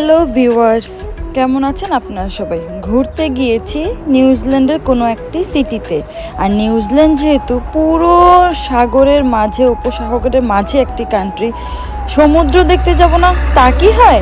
Hello viewers কেমন আছেন আপনারা সবাই? ঘুরতে গিয়েছি নিউজিল্যান্ডের কোনো একটি সিটিতে। আর নিউজিল্যান্ড যেহেতু পুরো সাগরের মাঝে, উপসাগরের মাঝে একটি কান্ট্রি সমুদ্র দেখতে যাব না? তা কি হয়?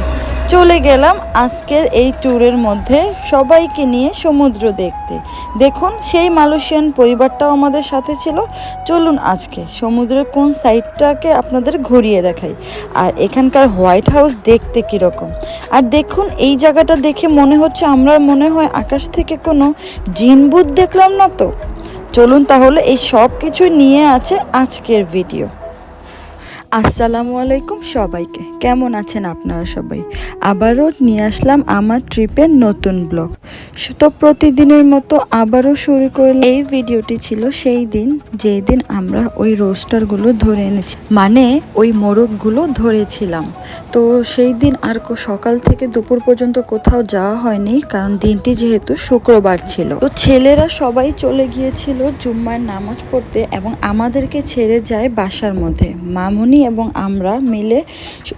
চলে গেলাম আজকের এই ট্যুরের মধ্যে সবাইকে নিয়ে সমুদ্র দেখতে। দেখুন, সেই মালয়েশিয়ান পরিবারটাও আমাদের সাথে ছিল। চলুন আজকে সমুদ্রের কোন সাইডটাকে আপনাদের ঘুরিয়ে দেখাই। আর এখানকার হোয়াইট হাউস দেখতে কীরকম। আর দেখুন, এই জায়গাটা দেখে মনে হচ্ছে আমরা মনে হয় আকাশ থেকে কোনো জিনবুত দেখলাম না তো? চলুন তাহলে এই সব কিছু নিয়ে আছে আজকের ভিডিও। আসসালামু আলাইকুম সবাইকে। কেমন আছেন আপনারা সবাই? আবারও নিয়ে আসলাম আমার ট্রিপের নতুন ব্লগ। তো প্রতিদিনের মতো আবারও শুরু করলাম এই ভিডিওটি ছিল সেই দিন যেই দিন আমরা ওই রোস্টারগুলো ধরে এনেছি। মানে ওই মোরগগুলো ধরেছিলাম। তো সেই দিন আর সকাল থেকে দুপুর পর্যন্ত কোথাও যাওয়া হয়নি, কারণ দিনটি যেহেতু শুক্রবার ছিল। তো ছেলেরা সবাই চলে গিয়েছিল জুম্মার নামাজ পড়তে এবং আমাদেরকে ছেড়ে যায় বাসার মধ্যে। মামুনি এবং আমরা মিলে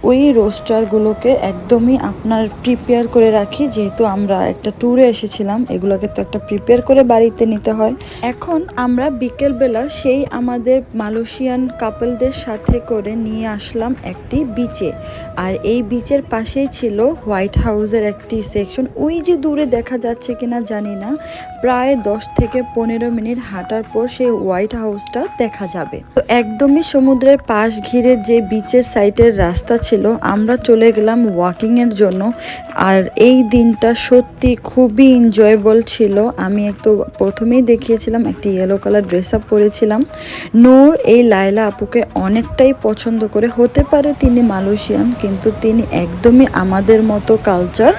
ওই রোস্টারগুলোকে একদমই আপনার প্রিপেয়ার করে রাখি। যেহেতু আমরা একটা ট্যুরে এসেছিলাম, এগুলোকে তো একটা প্রিপেয়ার করে বাড়িতে নিতে হয়। এখন আমরা বিকেলবেলা সেই আমাদের মালয়েশিয়ান কাপলদের সাথে করে নিয়ে আসলাম একটি বিচে আর এই বিচের পাশেই ছিল হোয়াইট হাউসের একটি সেকশন ওই যে দূরে দেখা যাচ্ছে কিনা জানি না, প্রায় দশ থেকে পনেরো মিনিট হাঁটার পর সেই হোয়াইট হাউসটা দেখা যাবে। তো একদমই সমুদ্রের পাশ ঘিরে যে বিচের সাইডের রাস্তা ছিল, আমরা চলে গেলাম ওয়াকিংয়ের জন্য। আর এই দিনটা সত্যি খুবই এনজয়েবল ছিল। আমি একটু প্রথমেই দেখিয়েছিলাম, একটি ইয়েলো কালার ড্রেস আপ পরেছিলাম। নূর, এই লায়লা আপুকে অনেকটাই পছন্দ করে। হতে পারে তিনি মালয়েশিয়ান, কিন্তু তিনি একদমই আমাদের মতো কালচার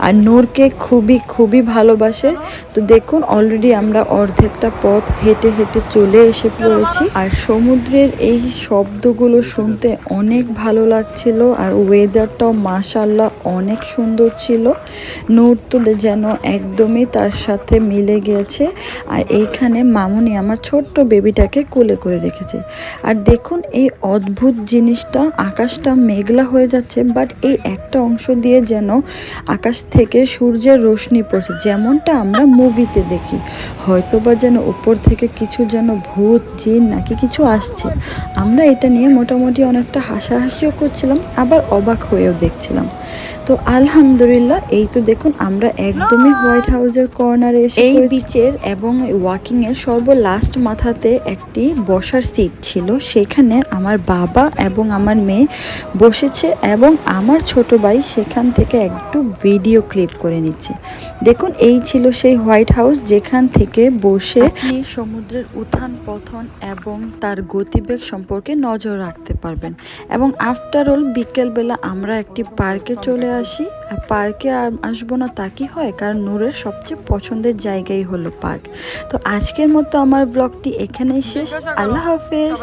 আর নূরকে খুবই খুবই ভালোবাসে। তো দেখুন অলরেডি আমরা অর্ধেকটা পথ হেঁটে হেঁটে চলে এসে পড়েছি। আর সমুদ্রের এই শব্দগুলো শুনতে অনেক ভালো লাগছিল আর ওয়েদারটাও মাশাল্লাহ অনেক সুন্দর ছিল। নূর তো যেন একদমই তার সাথে মিলে গিয়েছে আর এইখানে মামুনি আমার ছোট্ট বেবিটাকে কোলে করে রেখেছে। আর দেখুন এই অদ্ভুত জিনিসটা, আকাশটা মেঘলা হয়ে যাচ্ছে বাট এই একটা অংশ দিয়ে যেন আকাশ থেকে সূর্যের রোশনি পড়ছে, যেমনটা আমরা মুভিতে দেখি। হয়তোবা যেন উপর থেকে কিছু যেন ভূত, জিন নাকি কিছু আসছে। আমরা এটা নিয়ে মোটামুটি অনেকটা হাসাহাসিও করছিলাম, আবার অবাক হয়েও দেখছিলাম। তো আলহামদুলিল্লাহ এই তো দেখুন আমরা একদমই হোয়াইট হাউসের কর্নারে এসে এই বিচের এবং ওয়াকিং এর সর্ব লাস্ট মাথাতে একটি বসার সিট ছিল। সেখানে আমার বাবা এবং আমার মেয়ে বসেছে এবং আমার ছোট ভাই সেখান থেকে একটু ভিডিও ক্লিপ করে নিচ্ছে। দেখুন এই ছিল সেই হোয়াইট হাউস যেখান থেকে বসে সমুদ্রের উত্থান পথন এবং তার গতিবেগ সম্পর্কে নজর রাখতে পারবেন। এবং আফটার অল বিকেলবেলা আমরা একটি পার্কে চলে আসি আর পার্কে আসব না তা কি হয়? কারণ নূরের সবচেয়ে পছন্দের জায়গাই হলো পার্ক। তো আজকের মতো আমার ব্লগটি এখানেই শেষ। আল্লাহ হাফেজ।